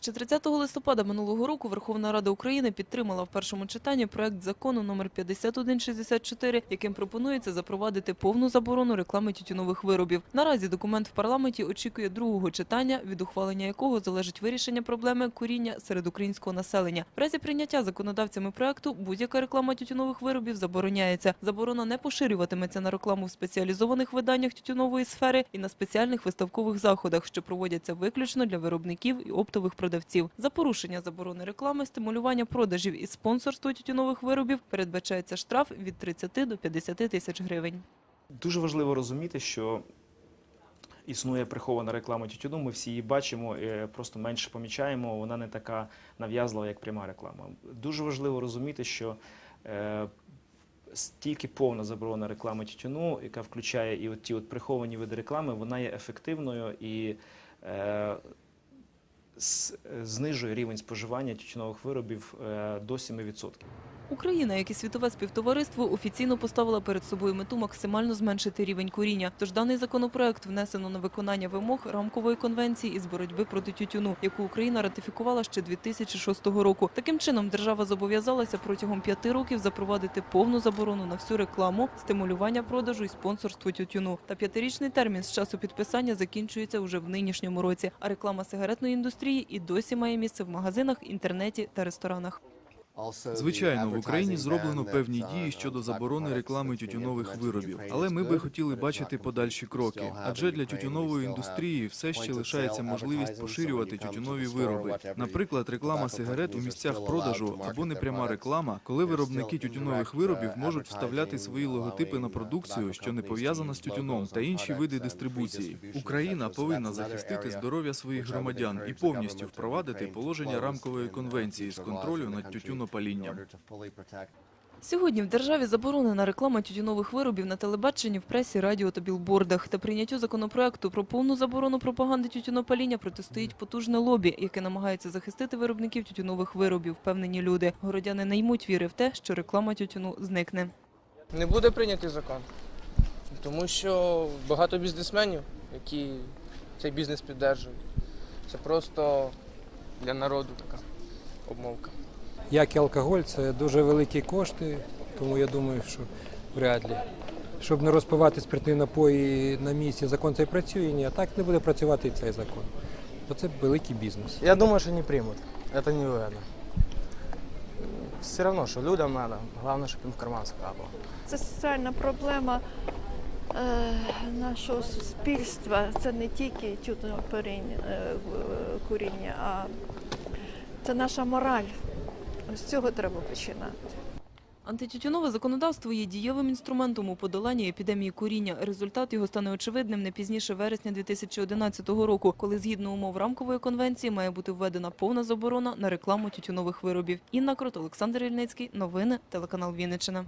Ще 30 листопада минулого року Верховна Рада України підтримала в першому читанні проект закону номер 5164, яким пропонується запровадити повну заборону реклами тютюнових виробів. Наразі документ в парламенті очікує другого читання, від ухвалення якого залежить вирішення проблеми куріння серед українського населення. В разі прийняття законодавцями проекту будь-яка реклама тютюнових виробів забороняється. Заборона не поширюватиметься на рекламу в спеціалізованих виданнях тютюнової сфери і на спеціальних виставкових заходах, що проводяться виключно для виробників і оптових продавців. За порушення заборони реклами, стимулювання продажів і спонсорство тютюнових виробів передбачається штраф від 30 до 50 тисяч гривень. Дуже важливо розуміти, що існує прихована реклама тютюну. Ми всі її бачимо, е, просто менше помічаємо. Вона не така нав'язлива, як пряма реклама. Дуже важливо розуміти, що е, с- тільки повна заборона реклами тютюну, яка включає і от ті от приховані види реклами, вона є ефективною і е, знижує рівень споживання тютюнових виробів е, до 7%. Україна, як і світове співтовариство, офіційно поставила перед собою мету максимально зменшити рівень куріння. Тож даний законопроект внесено на виконання вимог рамкової конвенції із боротьби проти тютюну, яку Україна ратифікувала ще 2006 року. Таким чином, держава зобов'язалася протягом п'яти років запровадити повну заборону на всю рекламу, стимулювання продажу і спонсорство тютюну. Та п'ятирічний термін з часу підписання закінчується уже в нинішньому році. А реклама сигаретної індустрії і досі має місце в магазинах, інтернеті та ресторанах. Звичайно, в Україні зроблено певні дії щодо заборони реклами тютюнових виробів, але ми би хотіли бачити подальші кроки. Адже для тютюнової індустрії все ще лишається можливість поширювати тютюнові вироби. Наприклад, реклама сигарет у місцях продажу або непряма реклама, коли виробники тютюнових виробів можуть вставляти свої логотипи на продукцію, що не пов'язана з тютюном, та інші види дистрибуції. Україна повинна захистити здоров'я своїх громадян і повністю впровадити положення рамкової конвенції з контролю над тютюнопалінням. Сьогодні в державі заборонена реклама тютюнових виробів на телебаченні, в пресі, радіо та білбордах. Та прийняттю законопроекту про повну заборону пропаганди тютюнопаління протистоїть потужне лобі, яке намагається захистити виробників тютюнових виробів. Впевнені люди. Городяни не ймуть віри в те, що реклама тютюну зникне. Не буде прийнятий закон, тому що багато бізнесменів, які цей бізнес піддержують. Це просто для народу така обмовка. Як і алкоголь, це дуже великі кошти, тому я думаю, що вряд ли. Щоб не розпивати спиртні напої на місці, закон цей працює, ні, а так не буде працювати і цей закон. Бо це великий бізнес. Я думаю, що не приймуть. Це не вигідно. Все одно, що людям треба, головне, щоб їм в карман скапало. Це соціальна проблема е, нашого суспільства. Це не тільки тютюнопаріння, е, куріння, а це наша мораль. З цього треба починати. Антитютюнове законодавство є дієвим інструментом у подоланні епідемії куріння. Результат його стане очевидним не пізніше вересня 2011 року, коли згідно умов рамкової конвенції має бути введена повна заборона на рекламу тютюнових виробів. Інна Крот, Олександр Ільницький. Новини телеканал Вінниччина.